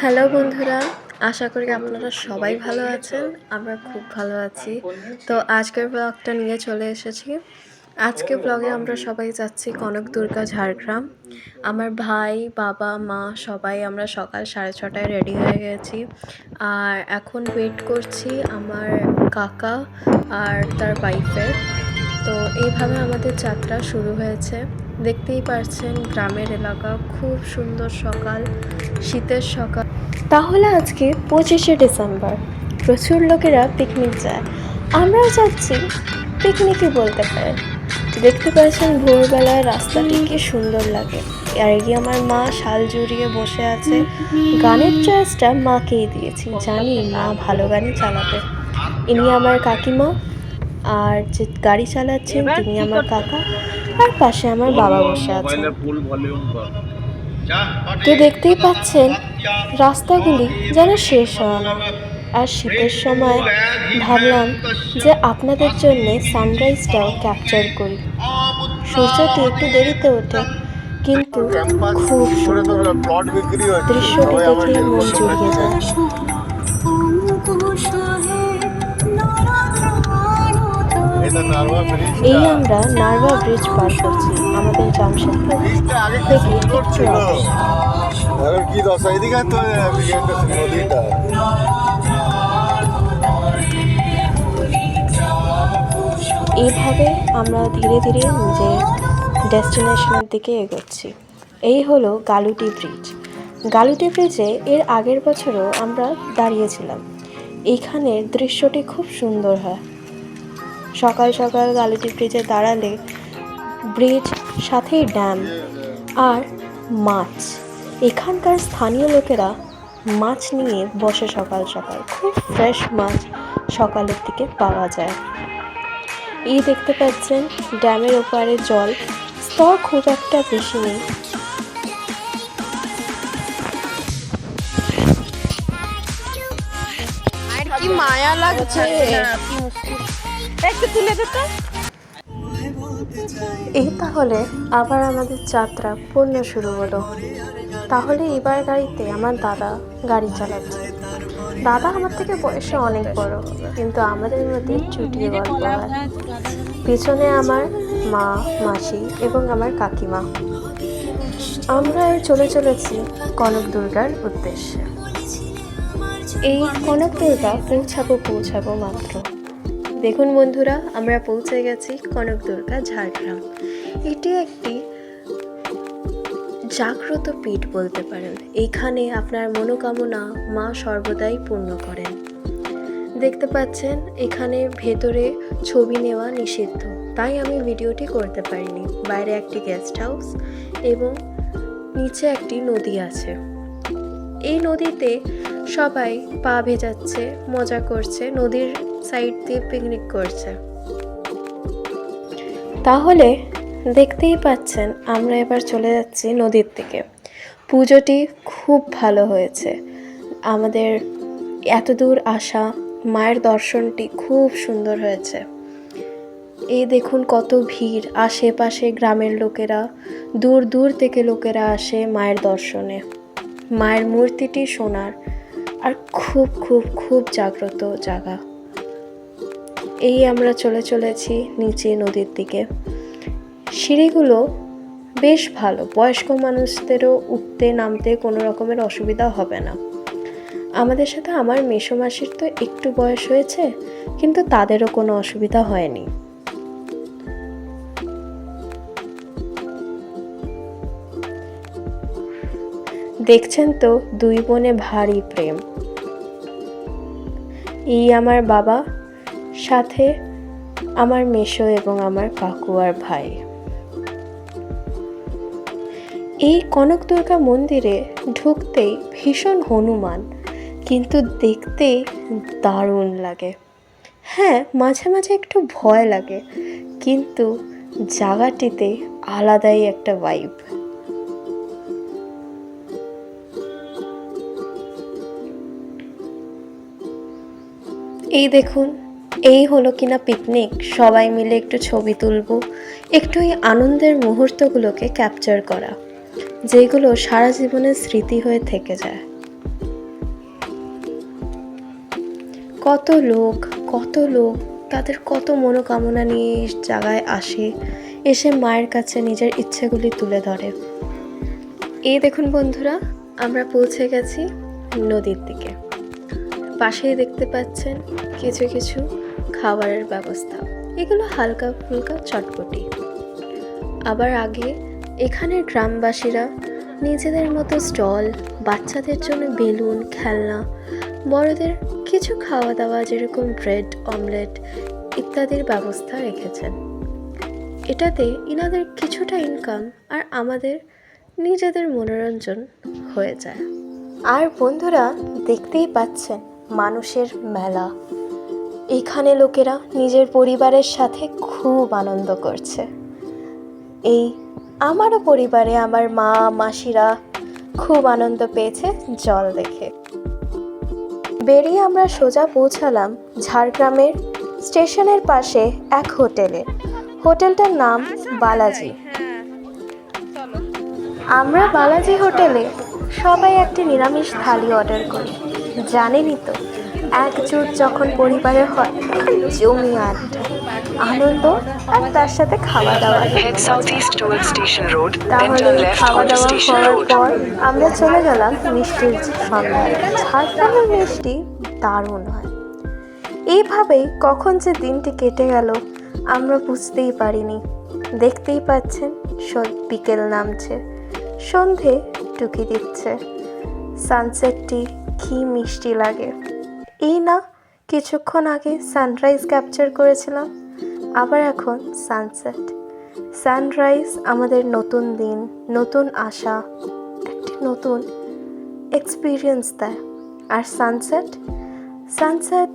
Hello বন্ধুরা, আশা করি আপনারা সবাই ভালো আছেন, আমরা খুব ভালো আছি। তো আজকের ব্লগটা নিয়ে চলে এসেছি। আজকে ব্লগে আমরা সবাই যাচ্ছি কনক দুর্গা ঝাড়গ্রাম। আমার ভাই, বাবা, মা সবাই আমরা সকাল সাড়ে ছটায় রেডি হয়ে গেছি। আর এখন ওয়েট করছি আমার কাকা আর তার ওয়াইফের তো এইভাবে আমাদের যাত্রা শুরু হয়েছে। দেখতেই পারছেন, গ্রামের এলাকা খুব সুন্দর সকাল। শীতের সকাল। তাহলে আজকে পঁচিশে ডিসেম্বর। প্রচুর লোকেরা পিকনিক যায়। আমরাও যাচ্ছি পিকনিকই বলতে পারেন। দেখতে পাচ্ছেন ভোরবেলায় রাস্তাটি কি সুন্দর লাগে। আর এই আমার মা শাল জুড়িয়ে বসে আছে। গানের চয়েসটা মাকেই দিয়েছি। জানি মা ভালো গানই চালাবে। ইনি আমার কাকিমা। আর যে গাড়ি চালাচ্ছেন তিনি আমার কাকা। আর পাশে আমার বাবা বসে আছেন তো দেখতেই পাচ্ছেন, রাস্তাগুলি যেন শেষ হয় না আর শীতের সময় ভাবলাম যে আপনাদের জন্য সানরাইজটাও ক্যাপচার করি। সূর্যটি একটু দেরিতে ওঠে, কিন্তু খুব সুন্দর দৃশ্যটি দেখে মন জুড়িয়ে যায়। এই আমরা নার্ভা ব্রিজ পার করছি। আমাদের জামশেদপুর থেকে সুন্দর একটু এখন কি দশা? এদিকে তো নদীটা। এইভাবে আমরা ধীরে ধীরে নিজের ডেস্টিনেশনের দিকে এগোচ্ছি। এই হলো গালুটি ব্রিজ। গালুটি ব্রিজে এর আগের বছরও আমরা দাঁড়িয়েছিলাম। এইখানের দৃশ্যটি খুব সুন্দর হয়। সকাল সকাল গালুটি ব্রিজে দাঁড়ালে ব্রিজ সাথেই ড্যাম আর মাছ। এখানকার স্থানীয় লোকেরা মাছ নিয়ে বসে সকাল সকাল। খুব ফ্রেশ মাছ সকালের দিকে পাওয়া যায়। এই দেখতে পাচ্ছেন ড্যামের ওপারে জল। স্তর খুব একটা বেশি নেই। কি মায়া লাগছে। একটু তুলে দে তো। এই তাহলে আবার আমাদের যাত্রা পূর্ণ শুরু হলো। তাহলে এবার গাড়িতে আমার দাদা গাড়ি চালাচ্ছে। দাদা আমার থেকে বয়সে অনেক বড় কিন্তু আমাদের মধ্যে চুটিয়ে গল্প হয় পিছনে আমার মা মাসি এবং আমার কাকিমা। আমরা চলে চলেছি কনক দুর্গার উদ্দেশ্যে। এই কনক দুর্গা পৌঁছাবো পৌঁছাবো মাত্র। দেখুন বন্ধুরা, আমরা পৌঁছে গেছি কনক দুর্গা ঝাড়গ্রাম। এটি একটি জাগ্রত পীঠ বলতে পারেন। এইখানে আপনার মনোকামনা মা সর্বদাই পূর্ণ করেন। দেখতে পাচ্ছেন, এখানে ভেতরে ছবি নেওয়া নিষিদ্ধ। তাই আমি ভিডিওটি করতে পারিনি। বাইরে একটি গেস্ট হাউস এবং নিচে একটি নদী আছে। এই নদীতে সবাই পা ভেজাচ্ছে, মজা করছে। নদীর সাইড দিয়ে পিকনিক করছে। তাহলে দেখতেই পাচ্ছেন আমরা এবার চলে যাচ্ছি নদীর দিকে। পুজোটি খুব ভালো হয়েছে। আমাদের এত দূর আসা, মায়ের দর্শনটি খুব সুন্দর হয়েছে। এই দেখুন কত ভিড়, আশেপাশে গ্রামের লোকেরা, দূর দূর থেকে লোকেরা আসে মায়ের দর্শনে। মায়ের মূর্তিটি সোনার, আর খুব খুব খুব জাগ্রত জায়গা। এই আমরা চলে চলেছি নিচে নদীর দিকে। সিঁড়িগুলো বেশ ভালো। বয়স্ক মানুষদেরও উঠতে নামতে কোনো রকমের অসুবিধা হবে না। আমাদের সাথে আমার মেসোমাসির তো একটু বয়স হয়েছে, কিন্তু তাদেরও কোনো অসুবিধা হয়নি। দেখছেন তো দুই বোনে ভারী প্রেম। এই আমার বাবা সাথে আমার মেশো এবং আমার কাকু আর ভাই। এই কনক দুর্গা মন্দিরে ঢুকতেই ভীষণ হনুমান, কিন্তু দেখতে দারুণ লাগে। হ্যাঁ মাঝে মাঝে একটু ভয় লাগে, কিন্তু জায়গাটিতে আলাদাই একটা ভাইব এই দেখুন এই হলো কিনা পিকনিক সবাই মিলে একটু ছবি তুলবো, একটু এই আনন্দের মুহূর্তগুলোকে ক্যাপচার করা, যেগুলো সারা জীবনের স্মৃতি হয়ে থেকে যায়। কত লোক কত লোক, তাদের কত মনোকামনা নিয়ে জায়গায় আসে, এসে মায়ের কাছে নিজের ইচ্ছেগুলি তুলে ধরে। এই দেখুন বন্ধুরা, আমরা পৌঁছে গেছি নদীর দিকে। পাশেই দেখতে পাচ্ছেন কিছু কিছু খাবারের ব্যবস্থা। এগুলো হালকা ফুলকা চটপটি। আবার আগে এখানের গ্রামবাসীরা নিজেদের মতো স্টল, বাচ্চাদের জন্য বেলুন, খেলনা, বড়দের কিছু খাওয়া দাওয়া যেরকম ব্রেড, অমলেট ইত্যাদির ব্যবস্থা রেখেছেন। এটাতে ইনাদের কিছুটা ইনকাম আর আমাদের নিজেদের মনোরঞ্জন হয়ে যায়। আর বন্ধুরা, দেখতেই পাচ্ছেন মানুষের মেলা। এখানে লোকেরা নিজের পরিবারের সাথে খুব আনন্দ করছে। এই আমারও পরিবারে আমার মা, মাসিরা খুব আনন্দ পেয়েছে জল দেখে। বেরিয়ে আমরা সোজা পৌঁছালাম ঝাড়গ্রামের স্টেশনের পাশে এক হোটেলে। হোটেলটার নাম বালাজি। আমরা বালাজি হোটেলে সবাই একটি নিরামিষ থালি অর্ডার করি। জানেনই তো একজোট যখন পরিবারে হয় জমি আড্ডা আনন্দ আর তার সাথে খাওয়া দাওয়া তাহলে খাওয়া দাওয়া হওয়ার পর আমরা চলে গেলাম মিষ্টির সন্ধানে ঝাড়গ্রামের মিষ্টি দারুণ হয়। এইভাবেই কখন যে দিনটি কেটে গেল আমরা বুঝতেই পারিনি। দেখতেই পাচ্ছেন বিকেল নামছে। সন্ধে টুকি দিচ্ছে। সানসেটটি কি মিষ্টি লাগে। এই না, কিছুক্ষণ আগে সানরাইজ ক্যাপচার করেছিলাম, আবার এখন সানসেট। সানরাইজ আমাদের নতুন দিন, নতুন আশা, একটি নতুন এক্সপিরিয়েন্স দেয়। আর সানসেট? সানসেট,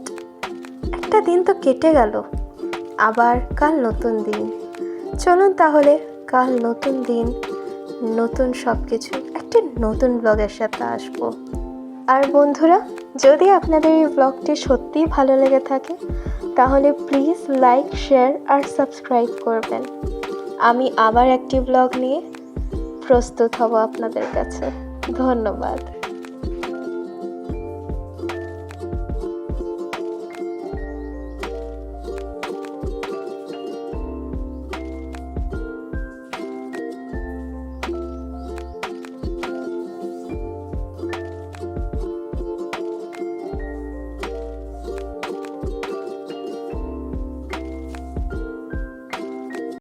একটা দিন তো কেটে গেল, আবার কাল নতুন দিন। চলুন তাহলে কাল নতুন দিন, নতুন সব কিছু একটি নতুন ব্লগের সাথে আসব। আর বন্ধুরা যদি আপনাদের এই ব্লগটি সত্যিই ভালো লেগে থাকে, তাহলে প্লিজ লাইক শেয়ার আর সাবস্ক্রাইব করবেন। আমি আবার একটি ব্লগ নিয়ে প্রস্তুত হব আপনাদের কাছে। ধন্যবাদ।